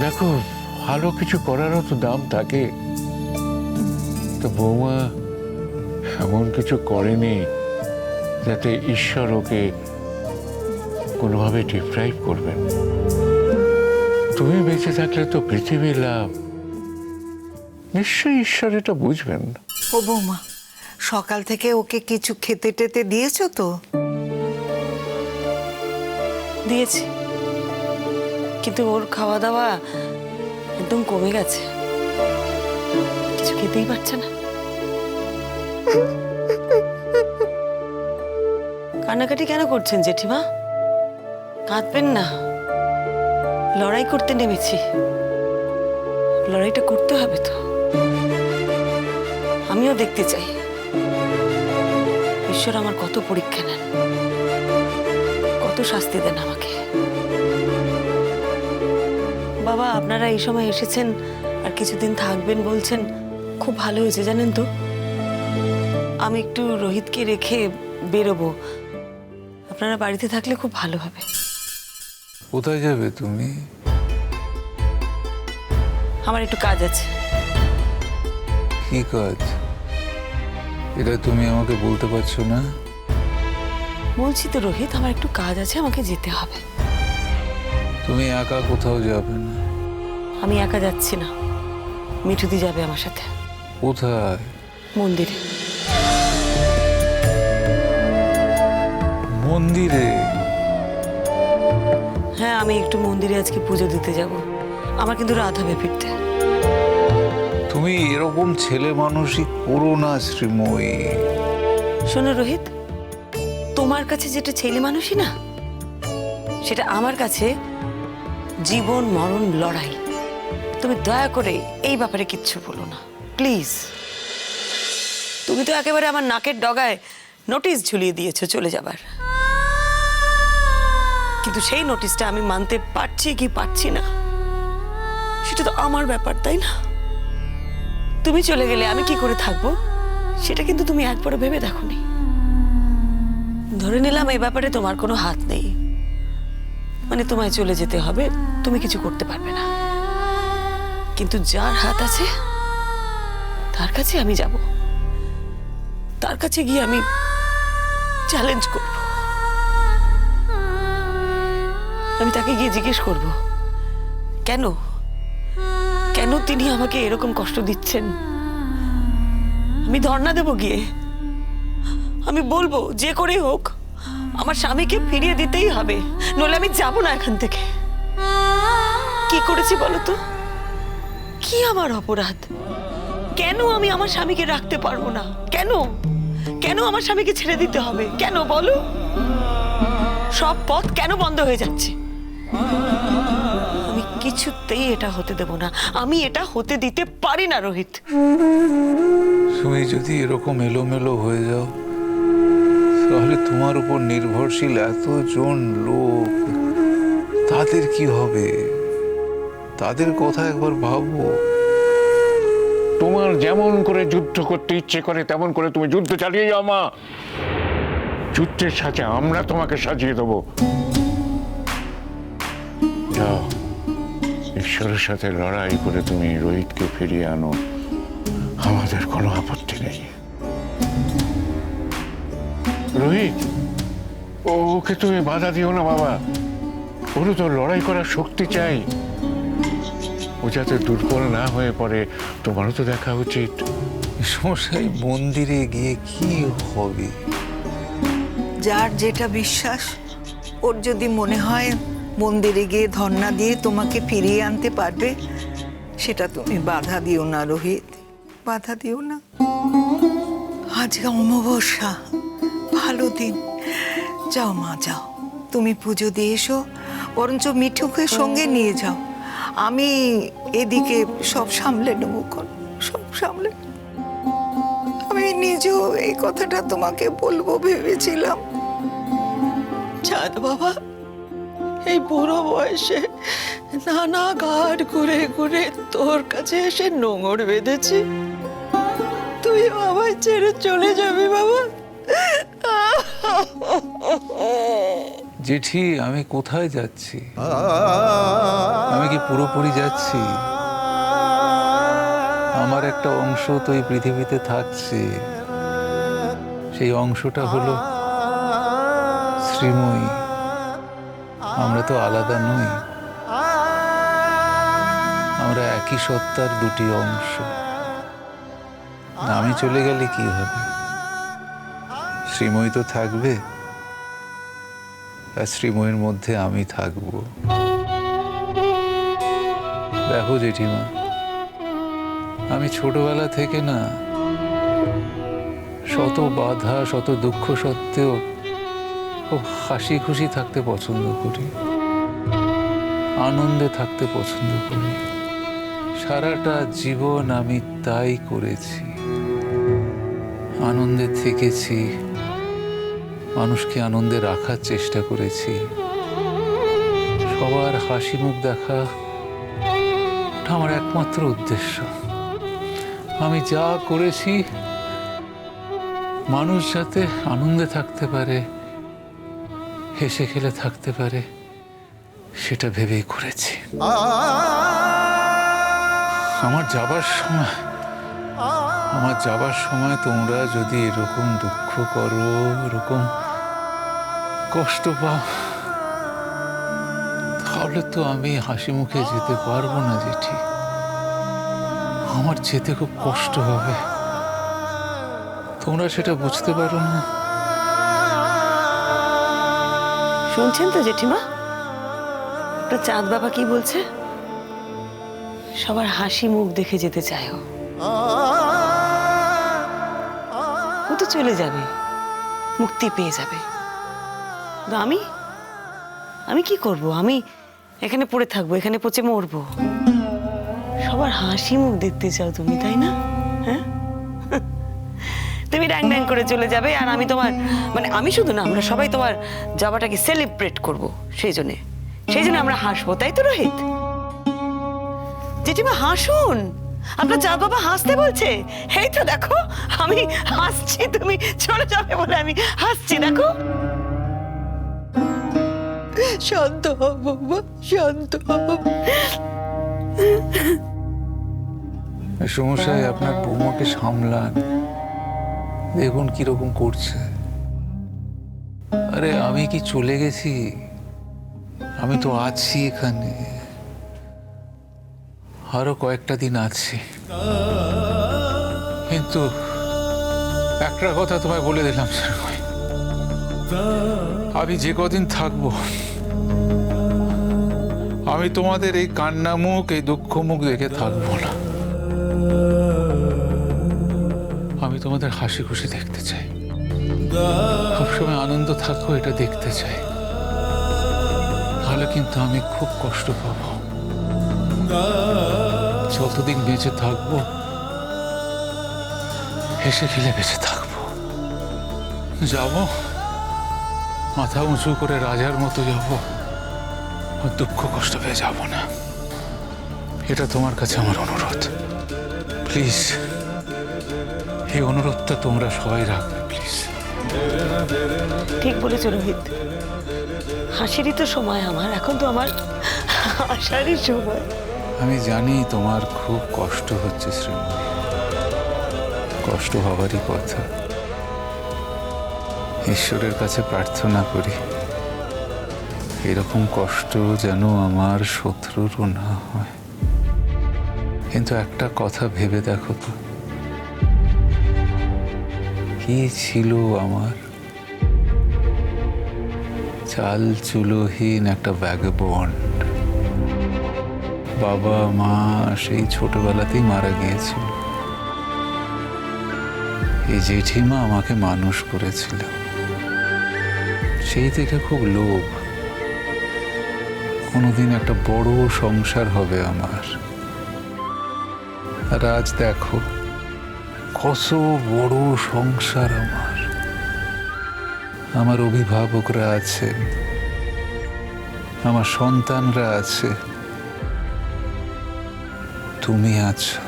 দেখো ভালো কিছু করারও তো দাম থাকে। তো বৌমা এমন কিছু করেনি যাতে ঈশ্বর ওকে কোনোভাবে ডিপ্রাইভ করবেন। তুমি বেঁচে থাকলে তো পৃথিবীর লাভ। নিশ্চয়ই ঈশ্বর এটা বুঝবেন। ও বৌমা সকাল থেকে ওকে কিছু খেতে টেতে দিয়েছ তো? দিয়েছি। কিন্তু ওর খাওয়া দাওয়া একদম কমে গেছে। কিছু খেতেই পারছে না। কান্নাকাটি কেন করছেন জেঠিমা? কাঁদবেন না। লড়াই করতে নেমেছি। লড়াইটা করতে হবে তো। আমিও দেখতে চাই। ঈশ্বর আমার কত পরীক্ষা নেন। কত শাস্তি দেন আমাকে। বাবা আপনারা এই সময় এসেছেন আর কিছুদিন থাকবেন বলছেন খুব ভালো হয়েছে জানেন তো। আমি একটু রোহিতকে রেখে বেরোবো। আপনারা বাড়িতে থাকলে খুব ভালো হবে। কোথায় যাবে তুমি? আমার একটু কাজ আছে। কি কাজ? এটা তুমি আমাকে বলতে পারছ না? বলছি তো রোহিত আমার একটু কাজ আছে আমাকে যেতে হবে। তুমি একা কোথাও যাবে না। আমি একা যাচ্ছি না। মিঠুদি যাবে আমার সাথে। কোথায়? মন্দিরে। মন্দিরে? হ্যাঁ আমি একটু মন্দিরে আজকে পুজো দিতে যাব। আমার কিন্তু রাত হবে ফিরতে। তুমি এরকম ছেলে মানুষই করো না শ্রীময়ী। শোনো রোহিত তোমার কাছে যেটা ছেলে মানুষই না সেটা আমার কাছে জীবন মরণ লড়াই। তুমি দয়া করে এই ব্যাপারে কিচ্ছু বলো না। প্লিজ। তুমি তো একেবারে আমার নাকের ডগায় নোটিশ ঝুলিয়ে দিয়েছ চলে যাবার। কিন্তু সেই নোটিশটা আমি মানতে পারছি কি পারছি না, সেটা তো আমার ব্যাপার, তাই না? তুমি চলে গেলে আমি কি করে থাকব, সেটা কিন্তু তুমি একবারও ভেবে দেখোনি। ধরে নিলাম এই ব্যাপারে তোমার কোনো হাত নেই। মানে তোমায় চলে যেতে হবে, তুমি কিছু করতে পারবে না। কিন্তু যার হাত আছে, তার কাছে আমি যাব। তার কাছে গিয়ে আমি চ্যালেঞ্জ করব। আমি তাকে গিয়ে জিজ্ঞেস করব, কেন? কেন তিনি আমাকে এরকম কষ্ট দিচ্ছেন? আমি ধর্ণা দেব গিয়ে। আমি বলব, যে করেই হোক, আমার স্বামীকে ফিরিয়ে দিতেই হবে। নইলে আমি যাব না এখান থেকে। কি করেছি বলো তো? কি আমার অপরাধ? কেন আমি আমার স্বামীকে রাখতে পারব না? কেন? কেন আমার স্বামীকে ছেড়ে দিতে হবে? কেন বলো? সব পথ কেন বন্ধ হয়ে যাচ্ছে? আমি কিছুতেই এটা হতে দেব না। আমি এটা হতে দিতে পারি না, রোহিত। তুমি যদি এরকম এলোমেলো হয়ে যাও, তাহলে তোমার উপর নির্ভরশীল এতজন লোক, তাদের কি হবে? তাদের কথা একবার ভাবো। তোমার যেমন করে যুদ্ধ করতে ইচ্ছে করে, তেমন করে তুমি যুদ্ধ চালিয়ে যাও, মা। যুদ্ধের সাথে আমরা তোমাকে সাজিয়ে দেবো। যাও, ঈশ্বরের সাথে লড়াই করে তুমি রোহিতকে ফিরিয়ে আনো। আমাদের কোনো আপত্তি নেই। রোহিত, ওকে তুমি বাধা দিও না, বাবা। ওরও তো লড়াই করার শক্তি চাই। ও যাতে দুর্বল না হয়ে পড়ে তোমারও তো দেখা উচিত। সমস্যায় মন্দিরে গিয়ে কি হবে? যার যেটা বিশ্বাস ওর যদি মনে হয় মন্দিরে গিয়ে ধর্ণা দিয়ে তোমাকে ফিরিয়ে আনতে পারবে সেটা তুমি বাধা দিও না রোহিত। বাধা দিও না। আজকে অমাবস্যা ভালো দিন। যাও মা যাও। তুমি পুজো দিয়ে এসো বরঞ্চ মিঠুকে সঙ্গে নিয়ে যাও। আমি এদিকে সব সামলে নেব সব সামলে আমি নিজেও এই কথাটা তোমাকে বলব ভেবেছিলাম। চাঁদ বাবা, এই বুড়ো বয়সে নানা ঘাট ঘুরে ঘুরে তোর কাছে এসে নোংর বেঁধেছি। তুই আমায় ছেড়ে চলে যাবি বাবা। জেঠি, আমি কোথায় যাচ্ছি? আমি কি পুরোপুরি যাচ্ছি? আমার একটা অংশ তো এই পৃথিবীতে থাকছে। সেই অংশটা হলো শ্রীময়ী। আমরা তো আলাদা নই। আমরা একই সত্তার দুটি অংশ। আমি চলে গেলে কি হবে? শ্রীময়ী তো থাকবে। শ্রীময়ীর মধ্যে আমি থাকব। দেখো জেঠিমা, আমি ছোটবেলা থেকে না শত বাধা, শত দুঃখ সত্ত্বেও খুব হাসি খুশি থাকতে পছন্দ করি। আনন্দে থাকতে পছন্দ করি। সারাটা জীবন আমি তাই করেছি। আনন্দে থেকেছি। মানুষকে আনন্দে রাখার চেষ্টা করেছি। সবার হাসি মুখ দেখা ওটা আমার একমাত্র উদ্দেশ্য। আমি যা করেছি, মানুষ যাতে আনন্দে থাকতে পারে, হেসে খেলে থাকতে পারে, সেটা ভেবেই করেছি। আমার যাবার সময়, আমার যাবার সময় তোমরা যদি এরকম দুঃখ করো, এরকম কষ্ট পাও, তাহলে তো আমি হাসি মুখে যেতে পারব না, জেঠি। আমার যেতে খুব কষ্ট হবে। তোমরা সেটা বুঝতে পারো না। শুনছেন তো, জেঠিমা? আপনার চাঁদ বাবা কি বলছে? সবার হাসি মুখ দেখে যেতে চায় ও তো চলে যাবে, মুক্তি পেয়ে যাবে। আমি? আমি কি করব? আমি এখানে পড়ে থাকব, এখানে পচে মরবো। সবার হাসি মুখ দেখতে চাও তুমি, তাই না? হ্যাঁ? তুমি ড্যাং ড্যাং করে চলে যাবে আর আমি তোমার মানে আমি শুধু না, আমরা সবাই তোমার যাওয়াটাকে সেলিব্রেট করব, সেই জন্যে। সেই জন্য আমরা হাসবো, তাই তো রোহিত? জেঠিমা, হাসুন! আপনার চা বাবা হাসতে বলছে? এই তো দেখো, আমি হাসছি, তুমি চলে যাবে বলে আমি হাসছি, দেখো। শান্ত বাবা শান্ত সমস্যায় আপনার বৌমাকে সামলান। দেখুন কীরকম করছে। আরে, আমি কি চলে গেছি? আমি তো আছি এখানে। আরও কয়েকটা দিন আছি। কিন্তু একটা কথা তোমায় বলে দিলাম আমি যে কদিন থাকব আমি তোমাদের এই কান্না মুখ, এই দুঃখ মুখ দেখে থাকব না। আমি তোমাদের হাসি খুশি দেখতে চাই। সবসময় আনন্দ থাকো, এটা দেখতে চাই। তাহলে কিন্তু আমি খুব কষ্ট পাব। যতদিন বেঁচে থাকব, হেসে খেলে বেঁচে থাকব। যাব, মাথা উঁচু করে রাজার মতো যাব। আর দুঃখ কষ্ট পেয়ে যাব না। এটা তোমার কাছে আমার অনুরোধ। প্লিজ এই অনুরোধটা তোমরা সবাই রাখবে প্লিজ ঠিক বলেছ রোহিত। হাসিরই তো সময় আমার এখন তো আমার হাসারই সময়। আমি জানি তোমার খুব কষ্ট হচ্ছে শ্রীময় কষ্ট হবারই কথা। ঈশ্বরের কাছে প্রার্থনা করি। এরকম কষ্ট যেন আমার শত্রুরও না হয়। কিন্তু একটা কথা ভেবে দেখো তো। কি ছিল আমার? চাল চুলোহীন একটা ব্যাগবন্ড বাবা, মা সেই ছোটবেলাতেই মারা গিয়েছিল। এই জেঠিমা আমাকে মানুষ করেছিল। সেই থেকে খুব লোভ। কোনোদিন একটা বড় সংসার হবে আমার। আর আজ দেখো, কত বড় সংসার আমার। আমার অভিভাবকরা আছে, আমার সন্তানরা আছে। তুমি আছো।